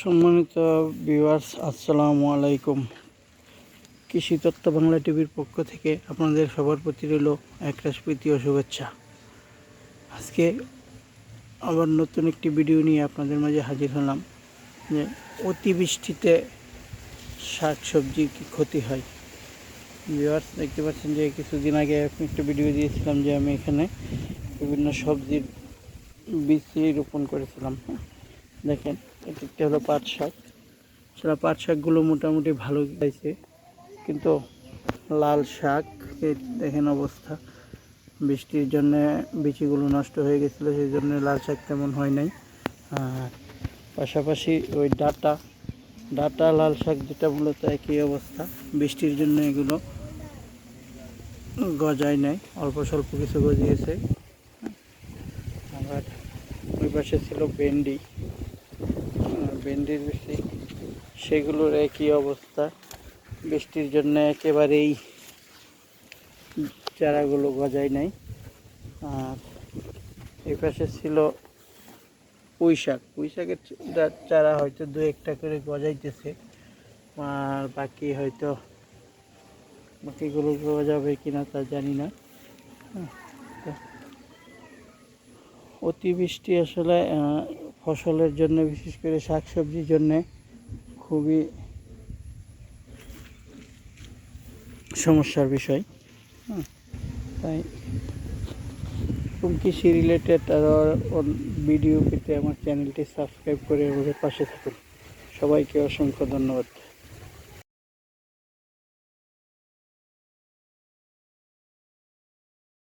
সম্মানিত ভিউয়ার্স আসসালামু আলাইকুম। কৃষি তত্ত্ব বাংলা টিভির পক্ষ থেকে আপনাদের সবার প্রতি রইল একটা প্রীতি ও শুভেচ্ছা। আজকে আবার নতুন একটি ভিডিও নিয়ে আপনাদের মাঝে হাজির হলাম যে অতিবৃষ্টিতে শাক সবজির কী ক্ষতি হয়। ভিউয়ার্স দেখতে পাচ্ছেন যে কিছুদিন আগে আমি একটা ভিডিও দিয়েছিলাম যে আমি এখানে বিভিন্ন সবজির বীজ রোপণ করেছিলাম হ্যাঁ। দেখেন, এটা একটা হলো পাট শাক। সেটা পাট শাকগুলো মোটামুটি ভালো গাইছে কিন্তু লাল শাক দেখেন অবস্থা। বৃষ্টির জন্য বিচিগুলো নষ্ট হয়ে গেছিল, সেই জন্য লাল শাক তেমন হয় নাই। আর পাশাপাশি ওই ডাটা ডাটা, লাল শাক যেটা মূলত একই অবস্থা। বৃষ্টির জন্য এগুলো গজায় নাই, অল্প স্বল্প কিছু গজিয়েছে। আবার ওই পাশে ছিল ভেন্ডি। ভেন্ডির সেগুলোর একই অবস্থা। বৃষ্টির জন্য একেবারেই চারাগুলো গজায় নাই। আর এই পাশে ছিল পুঁই শাক। পুঁই শাকের চারা হয়তো দু একটা করে গজাইতেছে, আর বাকি হয়তো বাকিগুলো গজাবে কিনা তা জানি না। অতিবৃষ্টি আসলে ফসলের জন্য, বিশেষ করে শাক সবজির জন্যে খুবই সমস্যার বিষয়। তাই কৃষি রিলেটেড আরও ভিডিও পেতে আমার চ্যানেলটি সাবস্ক্রাইব করে আমাদের পাশে থাকুন। সবাইকে অসংখ্য ধন্যবাদ।